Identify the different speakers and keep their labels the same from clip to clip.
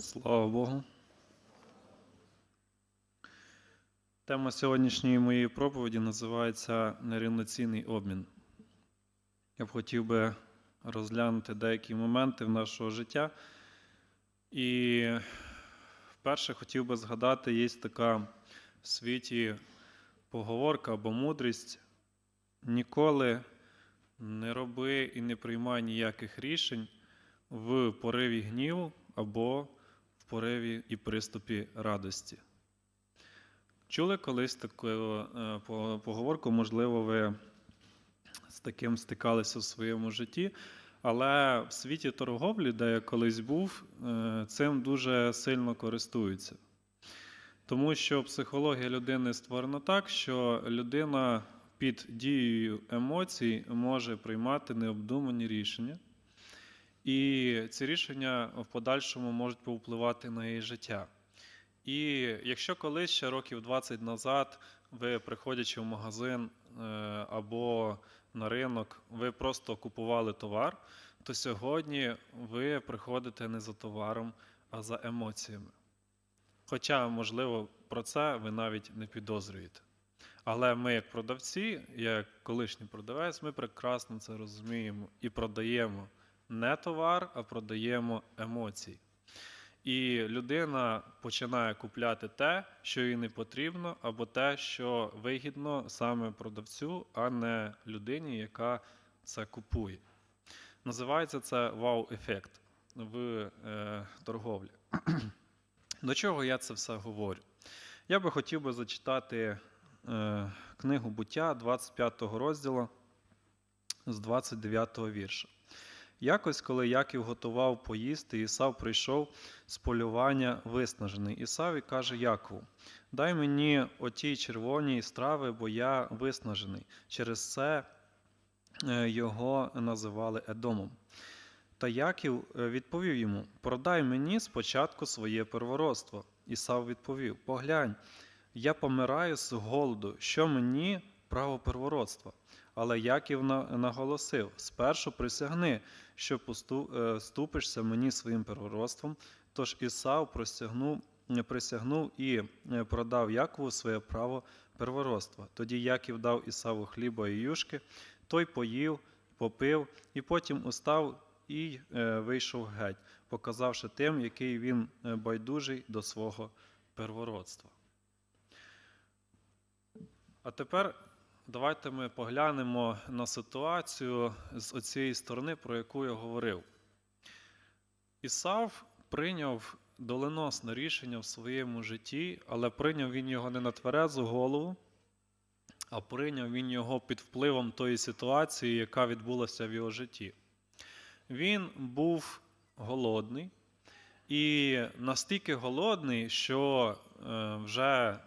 Speaker 1: Слава Богу. Тема сьогоднішньої моєї проповіді називається Нерівноцінний обмін. Я б хотів би розглянути деякі моменти в нашого життя. І вперше хотів би згадати, є така в світі поговорка або мудрість. Ніколи не роби і не приймай ніяких рішень в пориві гніву або пориві і приступі радості. Чули колись таку е, поговорку, можливо, ви з таким стикалися в своєму житті, але в світі торговлі, де я колись був, е, цим дуже сильно користуються. Тому що психологія людини створена так, що людина під дією емоцій може приймати необдумані рішення. І ці рішення в подальшому можуть повпливати на її життя. І якщо колись ще років 20 назад ви, приходячи в магазин е, або на ринок, ви просто купували товар, то сьогодні ви приходите не за товаром, а за емоціями. Хоча, можливо, про це ви навіть не підозрюєте. Але ми, як продавці, як колишній продавець, ми прекрасно це розуміємо і продаємо не товар, а продаємо емоції. І людина починає купляти те, що їй не потрібно, або те, що вигідно саме продавцю, а не людині, яка це купує. Називається це вау-ефект в е, торговлі. До чого я це все говорю? Я би хотів би зачитати е, книгу буття 25 розділу з 29 вірша. Якось, коли Яків готував поїсти, Ісав прийшов з полювання виснажений. Ісав і каже Якову: Дай мені отій червоній страви, бо я виснажений. Через це е, його називали Едомом. Та Яків е, відповів йому: Продай мені спочатку своє первородство. Ісав відповів: Поглянь, я помираю з голоду, що мені право первородства. Але Яків наголосив: спершу присягни, що е, ступишся мені своїм первородством. Тож Ісав простягнув, е, присягнув і е, продав Якову своє право первородства. Тоді Яків дав Ісаву хліба і юшки, той поїв, попив, і потім устав і вийшов геть, показавши тим, який він байдужий до свого первородства. А тепер давайте ми поглянемо на ситуацію з оцієї сторони, про яку я говорив. Ісав прийняв доленосне рішення в своєму житті, але прийняв він його не на тверезу голову, а прийняв він його під впливом тої ситуації, яка відбулася в його житті. Він був голодний і настільки голодний, що е, вже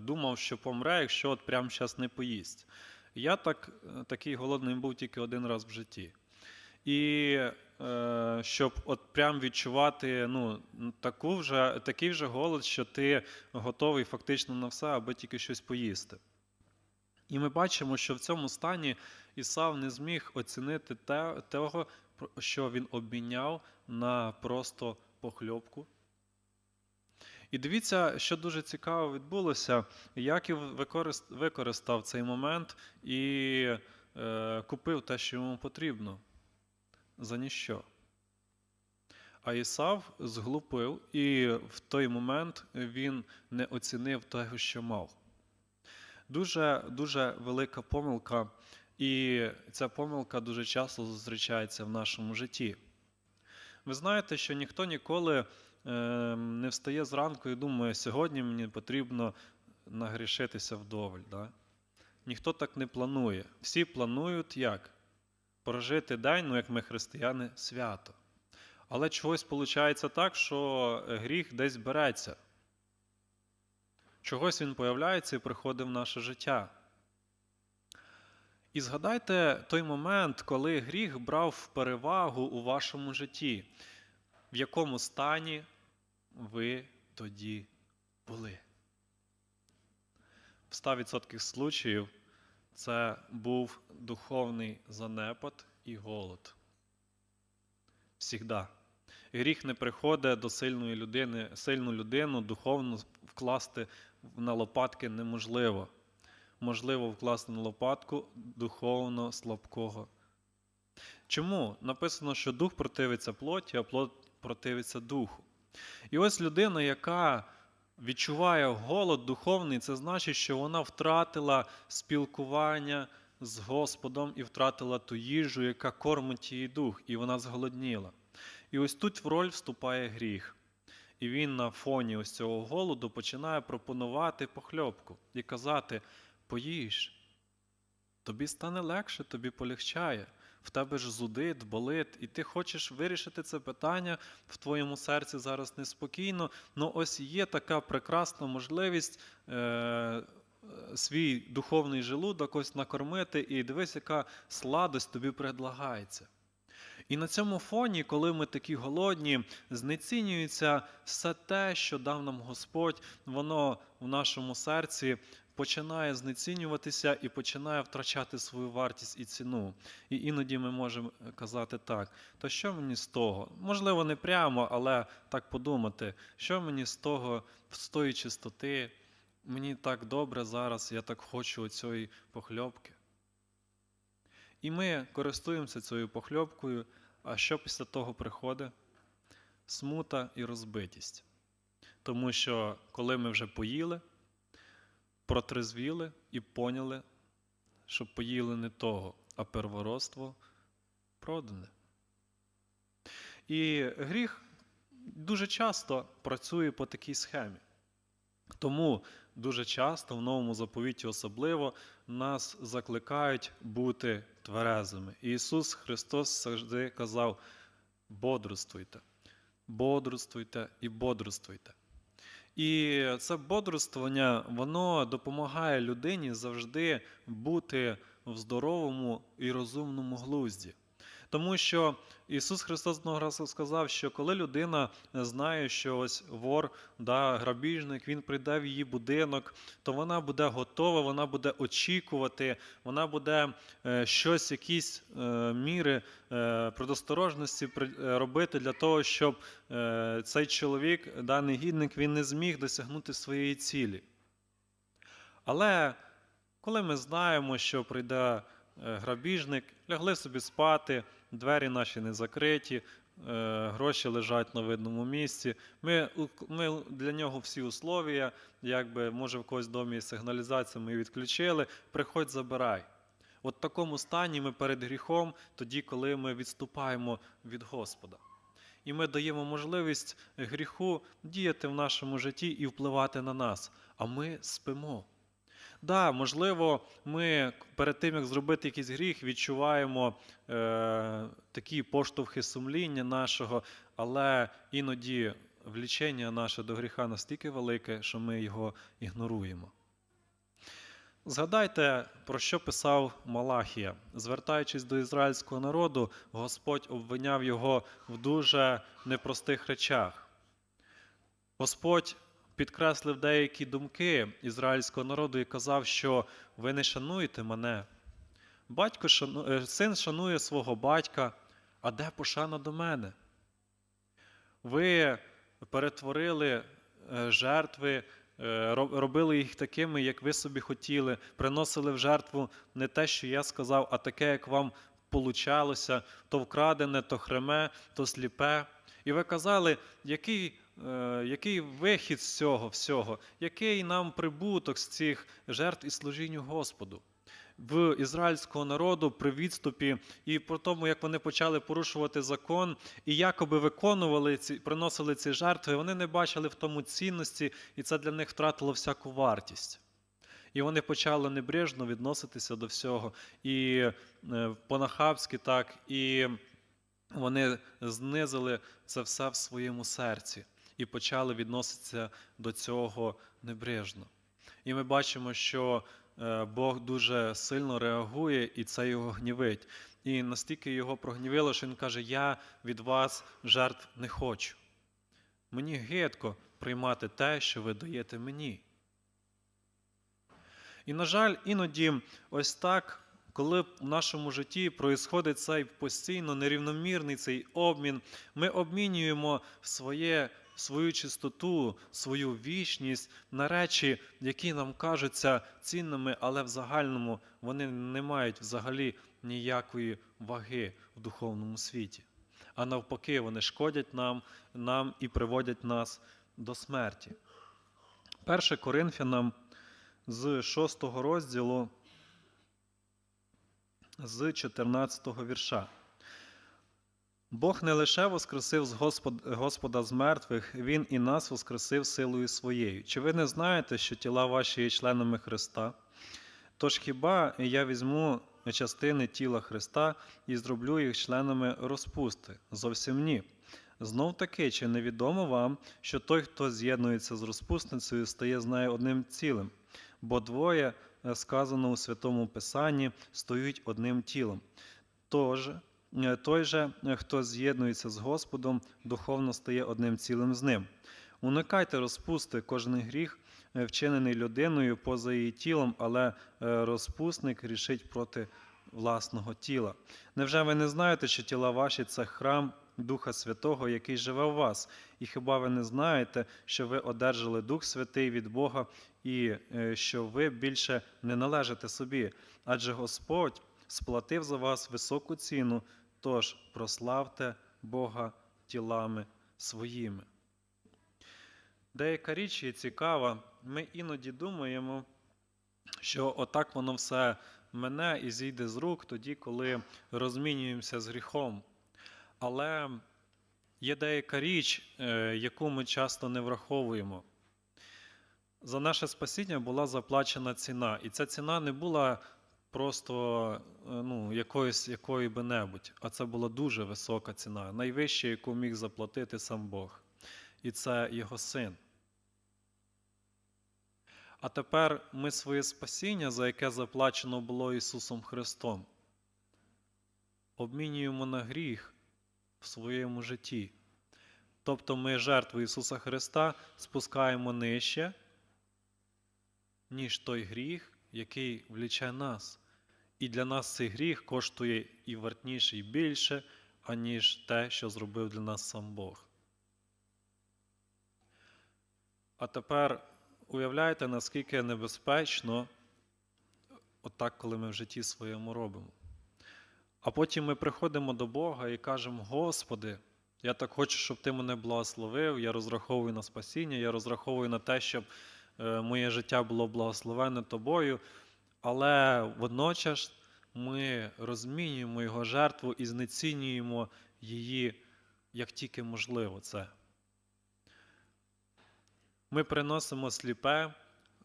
Speaker 1: думав, що помре, якщо от прямо зараз не поїсть. Я так, е, такий голодний був тільки один раз в житті. І е, щоб от прям відчувати ну, таку вже, такий вже голод, що ти готовий фактично на все, аби тільки щось поїсти. І ми бачимо, що в цьому стані Ісав не зміг оцінити те, того, що він обміняв на просто похльопку. І дивіться, що дуже цікаво відбулося. Яків використ- використав цей момент і е, купив те, що йому потрібно. За ніщо. А Ісав зглупив, і в той момент він не оцінив того, що мав. Дуже, дуже велика помилка, і ця помилка дуже часто зустрічається в нашому житті. Ви знаєте, що ніхто ніколи не встає зранку і думає, сьогодні мені потрібно нагрішитися вдоволь. Да? Ніхто так не планує. Всі планують як? Прожити день, ну як ми християни, свято. Але чогось виходить так, що гріх десь береться. Чогось він появляється і приходить в наше життя. І згадайте той момент, коли гріх брав перевагу у вашому житті, в якому стані ви тоді були. В 100% случаїв це був духовний занепад і голод. Всігда. Гріх не приходить до сильної людини, сильну людину духовно вкласти на лопатки неможливо. Можливо вкласти на лопатку духовно слабкого. Чому? Написано, що дух противиться плоті, а плоть противиться духу. І ось людина, яка відчуває голод духовний, це значить, що вона втратила спілкування з Господом і втратила ту їжу, яка кормить її дух, і вона зголодніла. І ось тут в роль вступає гріх. І він на фоні ось цього голоду починає пропонувати похльопку і казати: поїж, тобі стане легше, тобі полегчає. В тебе ж зудить, болить, і ти хочеш вирішити це питання в твоєму серці зараз неспокійно. Ну ось є така прекрасна можливість е- свій духовний желудок ось накормити, і дивись, яка сладость тобі предлагається. І на цьому фоні, коли ми такі голодні, знецінюється все те, що дав нам Господь, воно в нашому серці починає знецінюватися і починає втрачати свою вартість і ціну. І іноді ми можемо казати так: то що мені з того? Можливо, не прямо, але так подумати, що мені з того, з тої чистоти, мені так добре зараз, я так хочу оцієї похльопки. І ми користуємося цією похльопкою, а що після того приходить? Смута і розбитість. Тому що коли ми вже поїли, протрезвіли і поняли, що поїли не того, а первородство продане. І гріх дуже часто працює по такій схемі. Тому дуже часто в новому заповіті особливо нас закликають бути тверезими. І Ісус Христос завжди казав: бодрствуйте, бодрствуйте і бодрствуйте. І це бодрствування, воно допомагає людині завжди бути в здоровому і розумному глузді. Тому що Ісус Христос одного разу сказав, що коли людина знає, що ось вор, да, грабіжник, він прийде в її будинок, то вона буде готова, вона буде очікувати, вона буде е, щось, якісь е, міри е, предосторожності робити для того, щоб цей чоловік, даний гідник, він не зміг досягнути своєї цілі. Але коли ми знаємо, що прийде грабіжник, лягли собі спати, двері наші не закриті, е, гроші лежать на видному місці. Ми, ми для нього всі условія, якби може в когось в домі сигналізація, ми відключили. Приходь, забирай. От в такому стані ми перед гріхом, тоді, коли ми відступаємо від Господа. І ми даємо можливість гріху діяти в нашому житті і впливати на нас, а ми спимо. Да, можливо, ми перед тим, як зробити якийсь гріх, відчуваємо е, такі поштовхи сумління нашого, але іноді влічення наше до гріха настільки велике, що ми його ігноруємо. Згадайте, про що писав Малахія. Звертаючись до ізраїльського народу, Господь обвиняв його в дуже непростих речах. Господь підкреслив деякі думки ізраїльського народу і казав, що ви не шануєте мене. Батько шану... е, Син шанує свого батька, а де пошана до мене? Ви перетворили е, жертви, е, робили їх такими, як ви собі хотіли, приносили в жертву не те, що я сказав, а таке, як вам получалося, то вкрадене, то хреме, то сліпе. І ви казали, який, який вихід з цього всього, який нам прибуток з цих жертв і служінню Господу. В ізраїльського народу при відступі і по тому, як вони почали порушувати закон і якоби виконували ці, приносили ці жертви, вони не бачили в тому цінності, і це для них втратило всяку вартість. І вони почали небрежно відноситися до всього. І е, по-нахабськи так, і вони знизили це все в своєму серці і почали відноситися до цього небрежно. І ми бачимо, що е, Бог дуже сильно реагує, і це його гнівить. І настільки його прогнівило, що він каже: Я від вас жертв не хочу. Мені гидко приймати те, що ви даєте мені. І, на жаль, іноді ось так, коли в нашому житті проїсходить цей постійно нерівномірний цей обмін, ми обмінюємо своє, свою чистоту, свою вічність на речі, які нам кажуться цінними, але в загальному вони не мають взагалі ніякої ваги в духовному світі. А навпаки, вони шкодять нам, нам і приводять нас до смерті. 1 Коринфянам з 6 розділу, з 14 вірша. Бог не лише воскресив з Господ- Господа з мертвих, Він і нас воскресив силою своєю. Чи ви не знаєте, що тіла ваші є членами Христа? Тож хіба я візьму частини тіла Христа і зроблю їх членами розпусти? Зовсім ні. Знов таки, чи невідомо вам, що той, хто з'єднується з розпусницею, стає з нею одним цілим? Бо двоє, е, сказано у Святому Писанні, стоють одним тілом. Тож, той же, е, хто з'єднується з Господом, духовно стає одним цілим з ним. Уникайте розпусти кожен гріх, е, вчинений людиною поза її тілом, але е, розпусник рішить проти власного тіла. Невже ви не знаєте, що тіла ваші це храм Духа Святого, який живе у вас? І хіба ви не знаєте, що ви одержали Дух Святий від Бога і е, що ви більше не належите собі? Адже Господь сплатив за вас високу ціну, тож прославте Бога тілами своїми. Деяка річ є цікава. Ми іноді думаємо, що отак воно все мене і зійде з рук тоді, коли розмінюємося з гріхом. Але є деяка річ, е, яку ми часто не враховуємо. За наше спасіння була заплачена ціна, і ця ціна не була просто е, ну, якоюсь, якою би небудь, а це була дуже висока ціна, найвища, яку міг заплатити сам Бог. І це його син. А тепер ми своє спасіння, за яке заплачено було Ісусом Христом, обмінюємо на гріх в своєму житті. Тобто ми жертву Ісуса Христа спускаємо нижче, ніж той гріх, який вліче нас. І для нас цей гріх коштує і вартніше, і більше, аніж те, що зробив для нас сам Бог. А тепер уявляєте, наскільки небезпечно отак, коли ми в житті своєму робимо. А потім ми приходимо до Бога і кажемо: Господи, я так хочу, щоб Ти мене благословив, я розраховую на спасіння, я розраховую на те, щоб моє життя було благословенне тобою. Але водночас ми розмінюємо його жертву і знецінюємо її як тільки можливо це. Ми приносимо сліпе,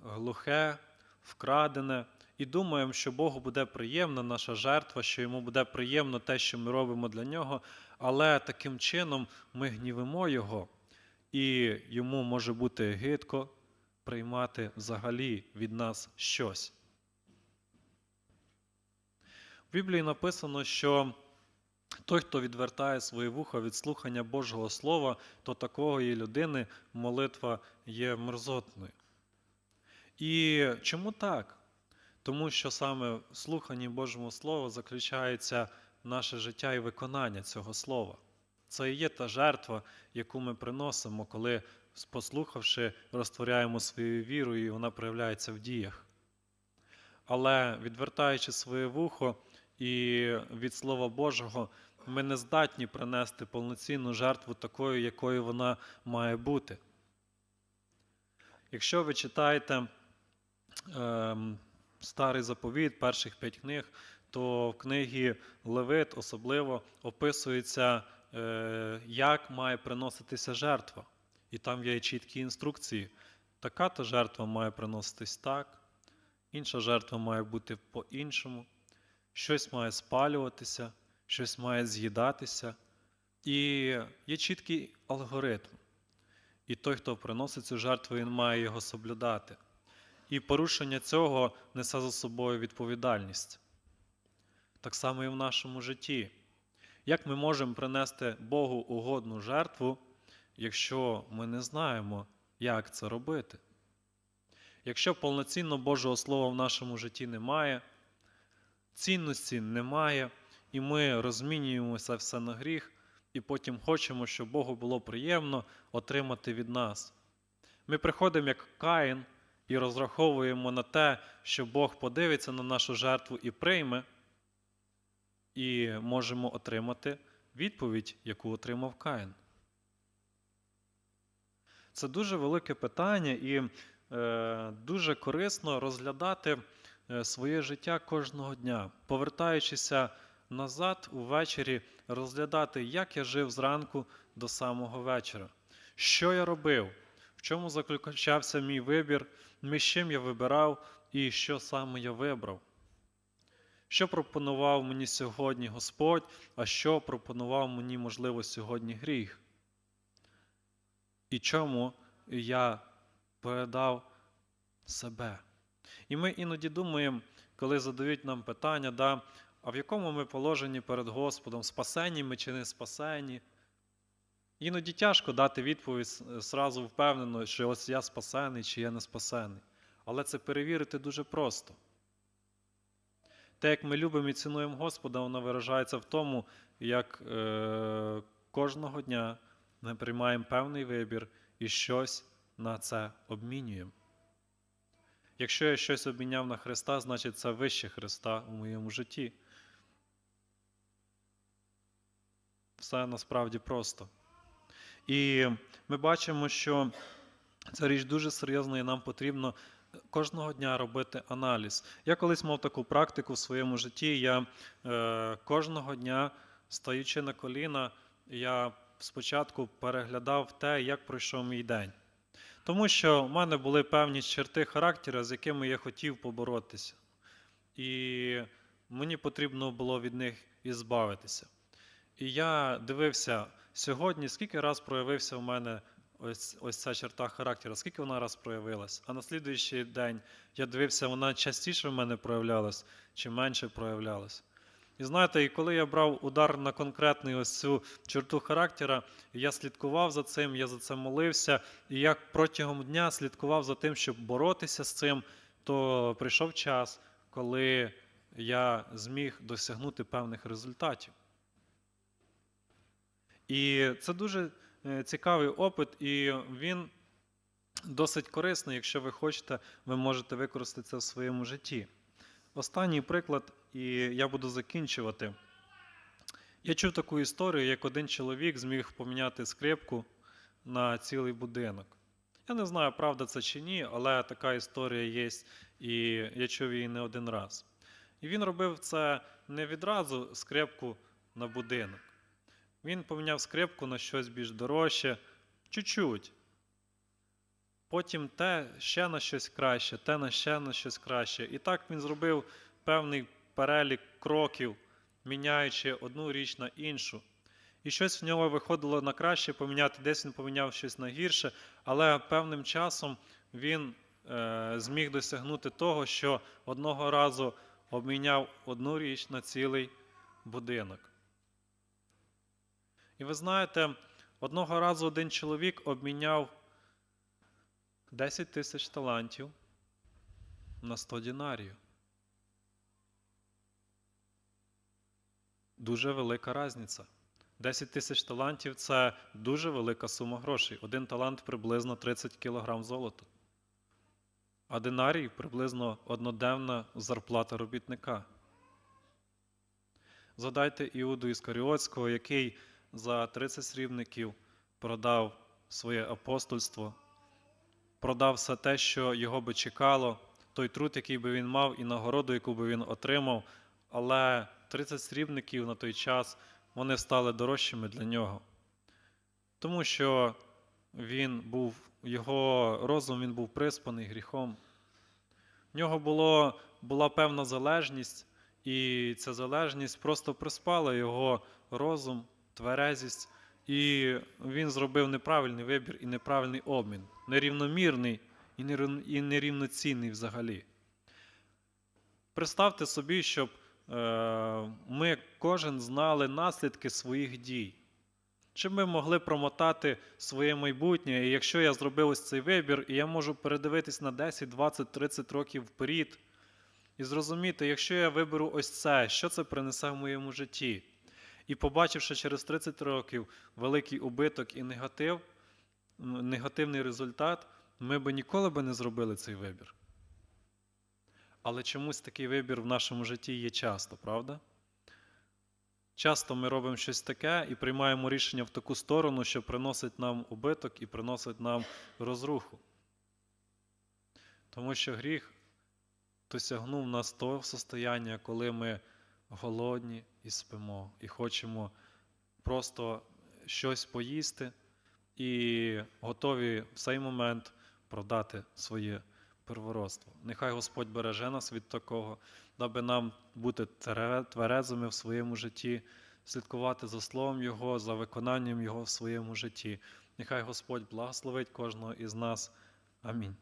Speaker 1: глухе, вкрадене і думаємо, що Богу буде приємна наша жертва, що йому буде приємно те, що ми робимо для нього, але таким чином ми гнівимо Його, і йому може бути гидко приймати взагалі від нас щось. В Біблії написано, що той, хто відвертає своє вуха від слухання Божого Слова, то такої людини молитва є мерзотною. І чому так? Тому що саме в слуханні Божого Слова заключається наше життя і виконання цього слова. Це і є та жертва, яку ми приносимо, коли, послухавши, розтворяємо свою віру, і вона проявляється в діях. Але відвертаючи своє вухо і від Слова Божого, ми не здатні принести повноцінну жертву такою, якою вона має бути. Якщо ви читаєте е, старий заповіт, перших п'ять книг, то в книгі Левит особливо описується, е, як має приноситися жертва. І там є чіткі інструкції. Така то жертва має приноситись так, інша жертва має бути по-іншому, щось має спалюватися, щось має з'їдатися. І є чіткий алгоритм. І той, хто приносить цю жертву, він має його соблюдати. І порушення цього несе за собою відповідальність. Так само і в нашому житті. Як ми можемо принести Богу угодну жертву, якщо ми не знаємо, як це робити? Якщо повноцінно Божого Слова в нашому житті немає, цінності немає, і ми розмінюємо це все на гріх, і потім хочемо, щоб Богу було приємно отримати від нас. Ми приходимо як Каїн і розраховуємо на те, що Бог подивиться на нашу жертву і прийме, і можемо отримати відповідь, яку отримав Каїн. Це дуже велике питання і е, дуже корисно розглядати е, своє життя кожного дня, повертаючися назад увечері, розглядати, як я жив зранку до самого вечора, що я робив, в чому заключався мій вибір, між чим я вибирав? І що саме я вибрав. Що пропонував мені сьогодні Господь, а що пропонував мені, можливо, сьогодні гріх? І чому я передав себе? І ми іноді думаємо, коли задають нам питання, да, а в якому ми положенні перед Господом, спасені ми чи не спасені? Іноді тяжко дати відповідь зразу впевнено, що ось я спасений чи я не спасений. Але це перевірити дуже просто. Те, як ми любимо і цінуємо Господа, воно виражається в тому, як е, кожного дня ми приймаємо певний вибір і щось на це обмінюємо. Якщо я щось обміняв на Христа, значить це вище Христа у моєму житті. Все насправді просто. І ми бачимо, що ця річ дуже серйозна, і нам потрібно кожного дня робити аналіз. Я колись мав таку практику в своєму житті. Я е, кожного дня, стаючи на коліна, я спочатку переглядав те, як пройшов мій день. Тому що в мене були певні черти характеру, з якими я хотів поборотися. І мені потрібно було від них і збавитися. І я дивився сьогодні, скільки раз проявився у мене ось ось ця черта характеру, скільки вона раз проявилась. А на слідуючий день я дивився, вона частіше в мене проявлялась чи менше проявлялась. І знаєте, і коли я брав удар на конкретну ось цю черту характера, я слідкував за цим, я за це молився, і я протягом дня слідкував за тим, щоб боротися з цим, то прийшов час, коли я зміг досягнути певних результатів. І це дуже е, цікавий опит, і він досить корисний, якщо ви хочете, ви можете використати це в своєму житті. Останній приклад, і я буду закінчувати. Я чув таку історію, як один чоловік зміг поміняти скрипку на цілий будинок. Я не знаю, правда це чи ні, але така історія є, і я чув її не один раз. І він робив це не відразу скрипку на будинок. Він поміняв скрипку на щось більш дорожче, чуть-чуть. Потім те ще на щось краще, те на ще на щось краще. І так він зробив певний перелік кроків, міняючи одну річ на іншу. І щось в нього виходило на краще поміняти, десь він поміняв щось на гірше, але певним часом він е, зміг досягнути того, що одного разу обміняв одну річ на цілий будинок. І ви знаєте, одного разу один чоловік обміняв 10 тисяч талантів на 100 дінарів. Дуже велика різниця. 10 тисяч талантів це дуже велика сума грошей. Один талант приблизно 30 кг золота. А динарій приблизно одноденна зарплата робітника. Згадайте Іуду Іскаріотського, який за 30 срібників продав своє апостольство, продав все те, що його би чекало, той труд, який би він мав, і нагороду, яку би він отримав. Але 30 срібників на той час вони стали дорожчими для нього. Тому що він був, його розум він був приспаний гріхом. В нього було, була певна залежність, і ця залежність просто приспала його розум, тверезість, і він зробив неправильний вибір і неправильний обмін, нерівномірний і нерівноцінний взагалі. Представте собі, щоб е, ми кожен знали наслідки своїх дій. Чи ми могли промотати своє майбутнє, і якщо я зробив ось цей вибір, і я можу передивитись на 10, 20, 30 років вперед, і зрозуміти, якщо я виберу ось це, що це принесе в моєму житті. І побачивши через 30 років великий убиток і негатив, негативний результат, ми би ніколи би не зробили цей вибір. Але чомусь такий вибір в нашому житті є часто, правда? Часто ми робимо щось таке і приймаємо рішення в таку сторону, що приносить нам убиток і приносить нам розруху. Тому що гріх досягнув нас того состояння, коли ми голодні і спимо, і хочемо просто щось поїсти, і готові в цей момент продати своє первородство. Нехай Господь береже нас від такого, даби нам бути тверезими в своєму житті, слідкувати за Словом Його, за виконанням Його в своєму житті. Нехай Господь благословить кожного із нас. Амінь.